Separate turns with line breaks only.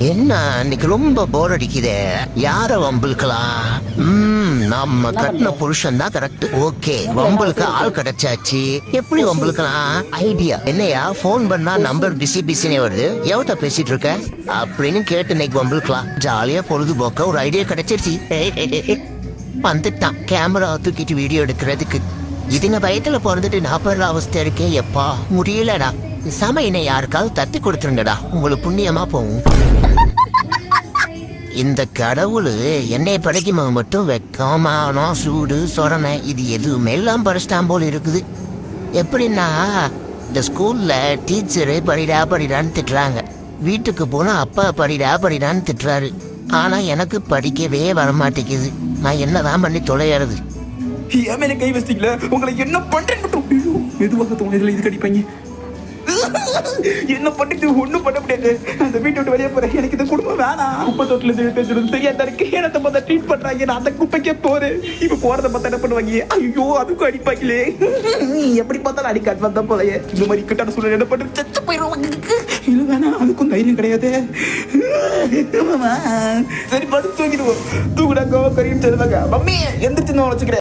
என்ன இன்னைக்கு ரொம்ப போர் அடிக்குதே. யார வம்பிழுக்கலாம் ம் நம்ம கட்டின புருஷன் தான் கரெக்ட் ஓகே வம்பளுக்கு ஆள் கிடைச்சாச்சு. எப்படி வம்பளுக்கலாம் ஐடியா என்னையா ஃபோன் பண்ணா நம்பர் பிஸி பிஸினே வருது. எவட்ட பேசிட்டு இருக்க? அப்படின்னு கேட்டு இன்னைக்கு வம்பளுக்கலாம் ஜாலியா பொழுதுபோக்க ஒரு ஐடியா கிடைச்சிருச்சு. வந்துட்டான். கேமரா தூக்கிட்டு வீடியோ எடுக்கிறதுக்கு. இதுங்க பயத்துல பிறந்துட்டு நாற்பது அவஸ்தை இருக்கே எப்பா? முடியலடா. சமையனை யாருக்காவது தத்தி கொடுத்துருங்கடா. உங்களுக்கு புண்ணியமா போகும். இந்த கடவுள் என்னை படைக்கும் மட்டும் வெக்கம் சூடு சொரணை இது எதுவுமே எல்லாம் படைச்சிட்டான் போல் இருக்குது. எப்படின்னா இந்த ஸ்கூலில் டீச்சரு படிடா படிடான்னு திட்டுறாங்க. வீட்டுக்கு போனால் அப்பா படிடா படிடான்னு திட்டுறாரு. ஆனால் எனக்கு படிக்கவே வரமாட்டேங்குது. நான் என்னதான் பண்ணி தொலையறது?
ஏன் கை வச்சிட்டீங்களா? உங்களை என்ன பண்ணுறேன் மெதுவாக தோணுதுல இது கடிப்பாங்க. என்ன பண்ணிட்டு ஒண்ணும் பண்ண முடியாது. அந்த வீட்டை விட்டு வெளியே போறேன். எனக்கு இந்த குடும்பம் வேணாம். குப்பை தொட்டில இருந்து பேசுறது தெரியாத இருக்கு. எனக்கு பார்த்தா ட்ரீட் பண்றாங்க? நான் அந்த குப்பைக்கே போறேன். இப்ப போறத பார்த்தா என்ன பண்ணுவாங்க? ஐயோ அதுக்கும் அடிப்பாங்களே. எப்படி பார்த்தாலும் அடிக்காட்டு தான் போலயே. இந்த மாதிரி கிட்டான சூழ்நிலை என்ன பண்றது? செத்து போயிடுவாங்க இல்ல வேணாம். அதுக்கும் தைரியம் கிடையாது. சரி படுத்து தூங்கிடுவோம். தூங்குடா கோவம் கறின்னு சொல்லுவாங்க. மம்மி எந்திரிச்சு நான் வச்சுக்கிறேன்.